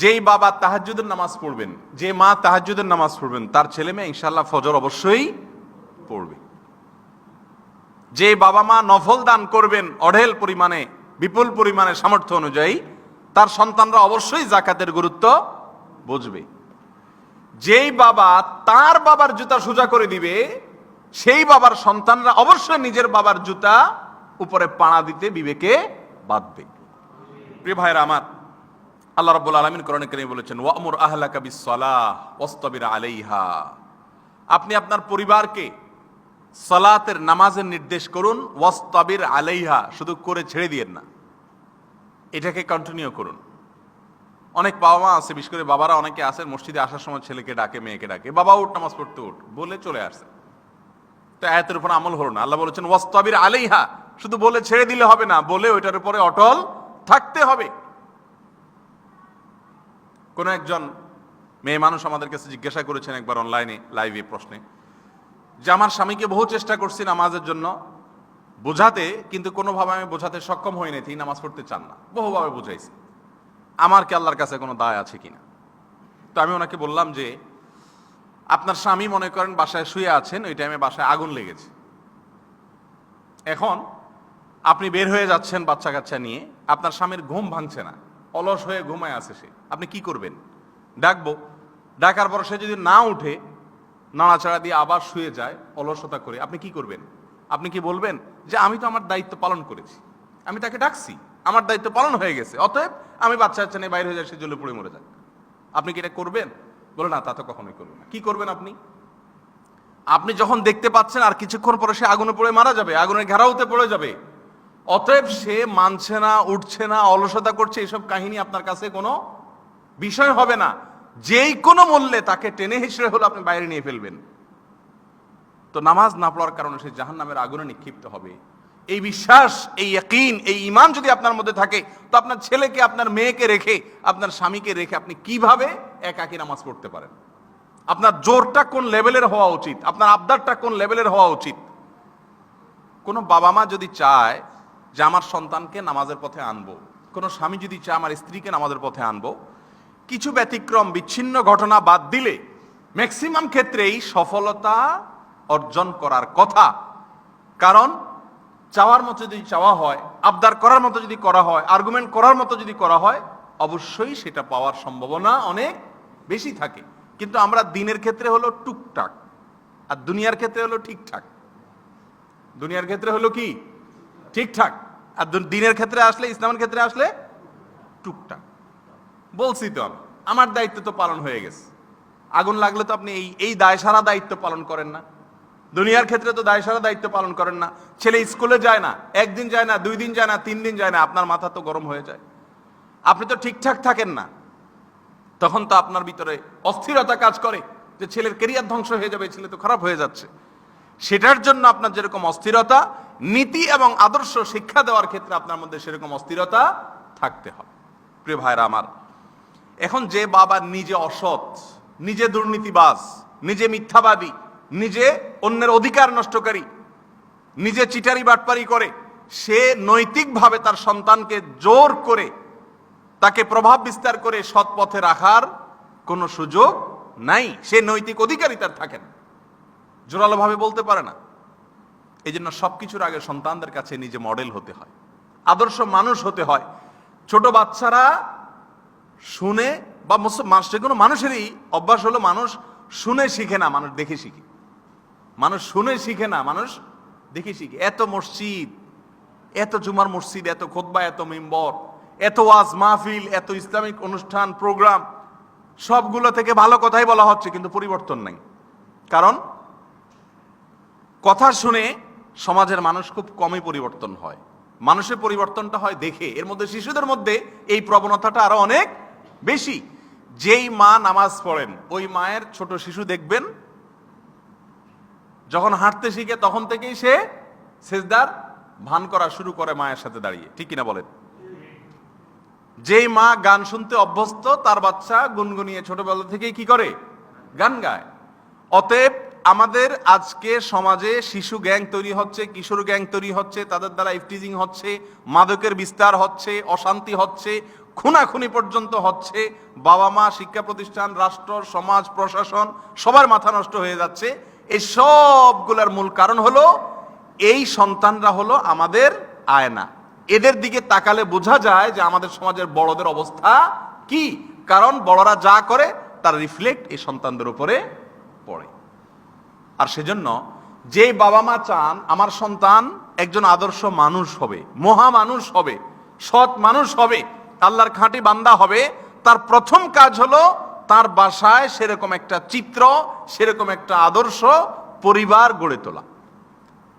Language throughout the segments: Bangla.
যেই বাবা তাহাজ্জুদের নামাজ পড়বেন, যে মা তাহাজ্জুদের নামাজ পড়বেন, তার ছেলে মেয়ে ইনশাল্লাহ ফজর অবশ্যই পড়বে। যে বাবা মা নফল দান করবেন, অঢেল পরিমাণে, বিপুল পরিমাণে সামর্থ্য অনুযায়ী, তার সন্তানরা অবশ্যই জাকাতের গুরুত্ব বুঝবে। যেই বাবা তার বাবার জুতা সোজা করে দিবে, সেই বাবার সন্তানরা অবশ্যই নিজের বাবার জুতা উপরে পাড়া দিতে বিবেকে বাঁধবে প্রিয় ভাইরা আমার আল্লাহ রাব্বুল আলামিন কোরআনে কারিমে বলেছেন, ওয়ামুর আহলাকা বিসসালাহ ওয়াসতাবির আলাইহা। আপনি আপনার পরিবারকে সালাতের নামাজের নির্দেশ করুন, ওয়াসতাবির আলাইহা, শুধু করে ছেড়ে দিয়েন না। এটাকে কন্টিনিউ করুন। অনেক বাবা মা আছে, বিশেষ করে বাবারা অনেকে আছেন, মসজিদে আসার সময় ছেলেকে ডাকে, মেয়েকে ডাকে, বাবা, উঠ, নামাজ পড়তে উঠ। বলে চলে আসছে। তো আয়াতের উপর আমল হলো না। আল্লাহ বলেছেন, ওয়াস্তাবির আলাইহা, শুধু বলে ছেড়ে দিলে হবে না, বলে ওইটার উপরে অটল থাকতে হবে। কোন একজন মেয়ে মানুষ আমাদের কাছে জিজ্ঞাসা করেছেন একবার অনলাইনে লাইভে প্রশ্নে যে, আমার স্বামীকে বহু চেষ্টা করছি নামাজের জন্য। বোঝাতে, কিন্তু কোনোভাবে আমি বোঝাতে সক্ষম হইনি তিনি নামাজ পড়তে চান না। বহুভাবে বুঝাইছি। আমার কি আল্লাহর কাছে কোনো দায় আছে কিনা? তো আমি ওনাকে বললাম যে, আপনার স্বামী মনে করেন বাসায় শুয়ে আছেন, ওই টাইমে বাসায় আগুন লেগেছে। এখন আপনি বের হয়ে যাচ্ছেন বাচ্চা কাচ্চা নিয়ে। আপনার স্বামীর ঘুম ভাঙছে না। অলস হয়ে ঘুমায় আছে সে। আপনি কি করবেন? ডাকবো। ডাকার পর সে যদি না উঠে, নাড়াচাড়া দিয়ে আবার শুয়ে যায়, অলসতা করে, আপনি কি করবেন? আপনি কি বলবেন যে, আমি তো আমার দায়িত্ব পালন করেছি। আমি তাকে ডাকছি। আমার দায়িত্ব পালন হয়ে গেছে। অতএব আমি বাচ্চা কাচ্চা নিয়ে বাইরে হয়ে যায় সে জলে পড়ে মরে যাক। আপনি কি এটা করবেন? বলে, না, তা তো কখনোই করবেন না। কি করবেন আপনি? আপনি যখন দেখতে পাচ্ছেন আর কিছুক্ষণ পরে সে আগুনে পড়ে মারা যাবে, আগুনের ঘেরাওতে পড়ে যাবে অতএব সে মানছে না, উঠছে না, অলসতা করছে, এসব কাহিনী আপনার কাছে কোনো বিষয় হবে না। যেই কোনো মূল্যে তাকে টেনে হিসেবে হলো আপনি বাইরে নিয়ে ফেলবেন। তো নামাজ না পড়ার কারণে সে জাহান নামের আগুনে নিক্ষিপ্ত হবে। এই বিশ্বাস, এই ইয়াকিন, এই ইমান যদি আপনার মধ্যে থাকে, তো আপনার ছেলেকে, আপনার মেয়েকে রেখে, আপনার স্বামীকে রেখে আপনি কীভাবে একাকী নামাজ পড়তে পারেন? আপনার জোরটা কোন লেভেলের হওয়া উচিত? আপনার আবদারটা কোন লেভেলের হওয়া উচিত? কোনো বাবা মা যদি চায় যে আমার সন্তানকে নামাজের পথে আনব। কোনো স্বামী যদি চায় আমার স্ত্রীকে নামাজের পথে আনব। কিছু ব্যতিক্রম, বিচ্ছিন্ন ঘটনা বাদ দিলে ম্যাক্সিমাম ক্ষেত্রেই সফলতা অর্জন করার কথা। কারণ, চাওয়ার মতো যদি চাওয়া হয়, আবদার করার মতো যদি করা হয় আর্গুমেন্ট করার মতো যদি করা হয়, অবশ্যই সেটা পাওয়ার সম্ভাবনা অনেক বেশি থাকে। কিন্তু আমরা দিনের ক্ষেত্রে হলো টুকটাক, আর দুনিয়ার ক্ষেত্রে হলো ঠিকঠাক। দুনিয়ার ক্ষেত্রে হলো কি? ঠিকঠাক। আর দিনের ক্ষেত্রে আসলে, ইসলামের ক্ষেত্রে আসলে টুকটাক। বলছি তো আমি, আমার দায়িত্ব তো পালন হয়ে গেছে। আগুন লাগলে তো আপনি এই এই দায়সারা দায়িত্ব পালন করেন না। দুনিয়ার ক্ষেত্রে তো দায়সারা দায়িত্ব পালন করেন না। ছেলে স্কুলে যায় না, একদিন যায় না, দুই দিন যায় না, তিন দিন যায় না, আপনার মাথা তো গরম হয়ে যায়। আপনি তো ঠিকঠাক থাকেন না। তখন তো আপনার ভিতরে অস্থিরতা কাজ করে যে ছেলের কেরিয়ার ধ্বংস হয়ে যাবে, ছেলে তো খারাপ হয়ে যাচ্ছে। সেটার জন্য আপনার যেরকম অস্থিরতা, নীতি এবং আদর্শ শিক্ষা দেওয়ার ক্ষেত্রে আপনার মধ্যে সেরকম অস্থিরতা থাকতে হবে। প্রিয় ভাইরা আমার, এখন যে বাবা নিজে অসৎ, নিজে দুর্নীতিবাজ, নিজে মিথ্যাবাদী, নিজে অন্যের অধিকার নষ্টকারী, নিজে চিটারি বাটপারি করে, সে নৈতিকভাবে তার সন্তানকে জোর করে, তাকে প্রভাব বিস্তার করে সৎ পথে রাখার কোনো সুযোগ নাই। সে নৈতিক অধিকারী তার থাকে না। জোরালোভাবে বলতে পারে না। এই জন্য সবকিছুর আগে সন্তানদের কাছে নিজে মডেল হতে হয়। আদর্শ মানুষ হতে হয়। ছোট বাচ্চারা শুনে বা যে কোনো মানুষেরই অভ্যাস হলো মানুষ শুনে শিখে না, মানুষ দেখে শিখে। মানুষ শুনে শিখে না, মানুষ দেখে শিখে। এত মসজিদ, এত জুমার মসজিদ, এত খোদবা এত মেম্বর, এত ওয়াজ মাহফিল, এত ইসলামিক অনুষ্ঠান, প্রোগ্রাম, সবগুলো থেকে ভালো কথাই বলা হচ্ছে, কিন্তু পরিবর্তন নাই। কারণ কথা শুনে সমাজের মানুষ খুব কমই পরিবর্তন হয়। মানুষের পরিবর্তনটা হয় দেখে। এর মধ্যে শিশুদের মধ্যে এই প্রবণতাটা আরও অনেক বেশি। যেই মা নামাজ পড়েন, ওই মায়ের ছোট শিশু দেখবেন, যখন হাঁটতে শিখে তখন থেকেই সে সেজদার ভান করা শুরু করে মায়ের সাথে দাঁড়িয়ে। ঠিক কিনা বলেন? যেই মা গান শুনতে অভ্যস্ত, তার বাচ্চা গুনগুনিয়ে ছোটবেলা থেকেই কি করে? গান গায়। অতএব আমাদের আজকে সমাজে শিশু গ্যাং তৈরি হচ্ছে, কিশোর গ্যাং তৈরি হচ্ছে, তাদের দ্বারা ইফটিজিং হচ্ছে, মাদকের বিস্তার হচ্ছে, অশান্তি হচ্ছে, খুনাখুনি পর্যন্ত হচ্ছে বাবা মা শিক্ষা প্রতিষ্ঠান, রাষ্ট্র, সমাজ, প্রশাসন, সবার মাথা নষ্ট হয়ে যাচ্ছে। এই সবগুলোর মূল কারণ হলো, এই সন্তানরা হলো আমাদের আয়না। এদের দিকে তাকালে বোঝা যায় যে আমাদের সমাজের বড়দের অবস্থা কি? কারণ বড়রা যা করে, তার রিফ্লেক্ট এই সন্তানদের উপরে পড়ে। আর সেজন্য যে বাবা মা চান, আমার সন্তান একজন আদর্শ মানুষ হবে, মহা মানুষ হবে, সৎ মানুষ হবে, আল্লাহর খাঁটি বান্দা হবে, তার প্রথম কাজ হলো তার বাসায় সেরকম একটা চিত্র, সেরকম একটা আদর্শ পরিবার গড়ে তোলা।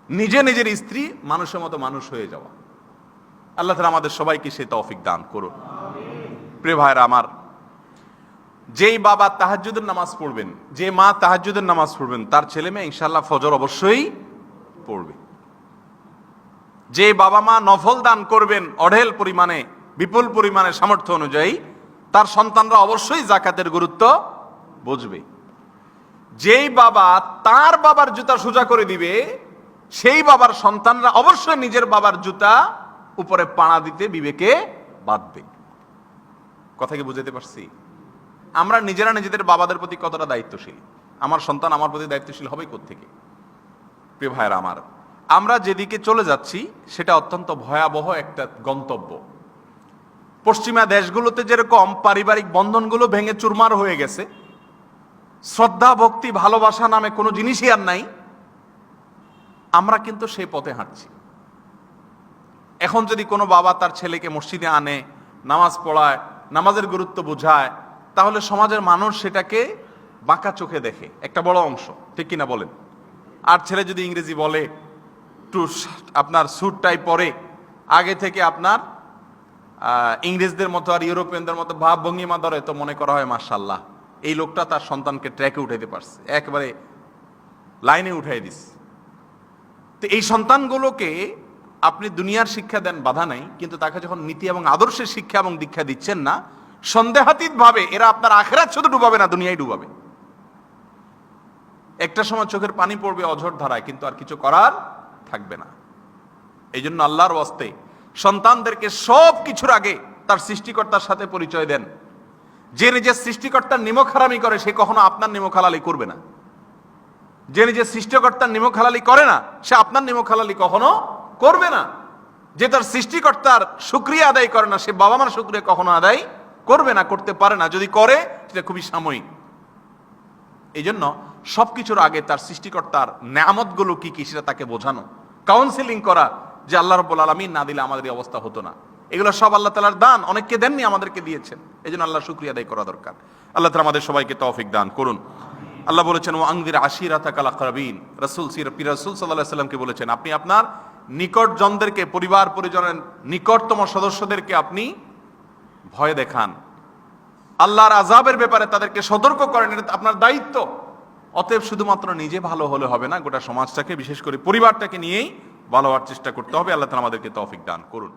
নিজে নিজের স্ত্রী মানুষের মতো মানুষ হয়ে যাওয়া। আল্লাহ তালা আমাদের সবাইকে সে তৌফিক দান করুন। প্রিয় ভাইরা আমার যেই বাবা তাহাজ্জুদের নামাজ পড়বেন, যে মা তাহাজ্জুদের নামাজ পড়বেন, তার ছেলে মেয়ে ইনশাল্লাহ ফজর অবশ্যই পড়বে। যে বাবা মা নফল দান করবেন অঢেল পরিমাণে, বিপুল পরিমাণে সামর্থ্য অনুযায়ী, তার সন্তানরা অবশ্যই জাকাতের গুরুত্ব বুঝবে। যেই বাবা তার বাবার জুতা সোজা করে দিবে, সেই বাবার সন্তানরা অবশ্যই নিজের বাবার জুতা উপরে পাড়া দিতে বিবেকে বাঁধবে। কথা কি বুঝাতে পারছি? আমরা নিজেরা নিজেদের বাবাদের প্রতি কতটা দায়িত্বশীল? আমার সন্তান আমার প্রতি দায়িত্বশীল হবে থেকে প্রিয় ভাইরা আমার, আমরা যেদিকে চলে যাচ্ছি, সেটা অত্যন্ত ভয়াবহ একটা গন্তব্য। পশ্চিমা দেশগুলোতে যেরকম পারিবারিক বন্ধনগুলো ভেঙে চুরমার হয়ে গেছে, শ্রদ্ধা, ভক্তি, ভালোবাসা নামে কোনো জিনিসই আর নাই, আমরা কিন্তু সেই পথে হাঁটছি। এখন যদি কোনো বাবা তার ছেলেকে মসজিদে আনে, নামাজ পড়ায়, নামাজের গুরুত্ব বোঝায় তাহলে সমাজের মানুষ সেটাকে বাঁকা চোখে দেখে। একটা বড় অংশ, ঠিক কিনা বলেন? আর ছেলে যদি ইংরেজি বলে টু আপনার স্যুট টাই পরে। আগে থেকে আপনার ইংরেজদের মতো আর ইউরোপিয়ানদের মতো ভাব ভঙ্গিমা ধরে তো মনে করা হয় মার্শাল্লাহ এই লোকটা তার সন্তানকে ট্র্যাকে উঠাইতে পারছে। একবারে লাইনে উঠাই দিস। তো এই সন্তানগুলোকে আপনি দুনিয়ার শিক্ষা দেন, বাধা নাই, কিন্তু তাকে যখন নীতি এবং আদর্শের শিক্ষা এবং দীক্ষা দিচ্ছেন না সন্দেহাতীত ভাবে এরা আপনার আখেরাত শুধু ডুবাবে না, দুনিয়ায় ডুবাবে। একটা সময় চোখের পানি পড়বে অঝর ধারায়, কিন্তু আর কিছু করার থাকবে না। এই জন্য আল্লাহর ওয়াস্তে সন্তানদেরকে সব কিছুর আগে তার সৃষ্টিকর্তার সাথে পরিচয় দেন। যে নিজের সৃষ্টিকর্তার নিমক হারামি করে, সে কখনো আপনার নিমক হালালি করবে না। যে নিজের সৃষ্টিকর্তার নিমক হালালি করে না, সে আপনার নিমক হালালি কখনো করবে না। যে তার সৃষ্টিকর্তার সুক্রিয়া আদায় করে না, সে বাবা মার সুক্রিয়া কখনো আদায় করবে না, করতে পারে না, যদি করে, সেটা খুবই সাময়িক। এই জন্য সবকিছুর আগে তার সৃষ্টিকর্তার নামতগুলো কি কি সেটা তাকে বোঝানো। কাউন্সিলিং করা যে আল্লাহ রব্বুল আলমিন না দিলে আমাদের অবস্থা হতো না। এগুলো সব আল্লাহ তালার দান, অনেককে দেননি, আমাদেরকে দিয়েছেন। এই জন্য আল্লাহ শুক্রিয়া আদায় করা দরকার। আল্লাহ তালা আমাদের সবাইকে তৌফিক দান করুন। আল্লাহ বলেছেন ও আঙ্গির আশিরাতা কালা কারাবিন রসুল, সির পি রসুল সাল্লাহ সাল্লামকে বলেছেন, আপনি আপনার নিকটজনদেরকে, পরিবার পরিজনের নিকটতম সদস্যদেরকে আপনি ভয় দেখান। আল্লাহর আজাবের ব্যাপারে তাদেরকে সতর্ক করেন। এটা আপনার দায়িত্ব। অতএব শুধুমাত্র নিজে ভালো হলে হবে না, গোটা সমাজটাকে, বিশেষ করে পরিবারটাকে নিয়েই ভালো হওয়ার চেষ্টা করতে হবে। আল্লাহ তালা আমাদেরকে তফিক দান করুন।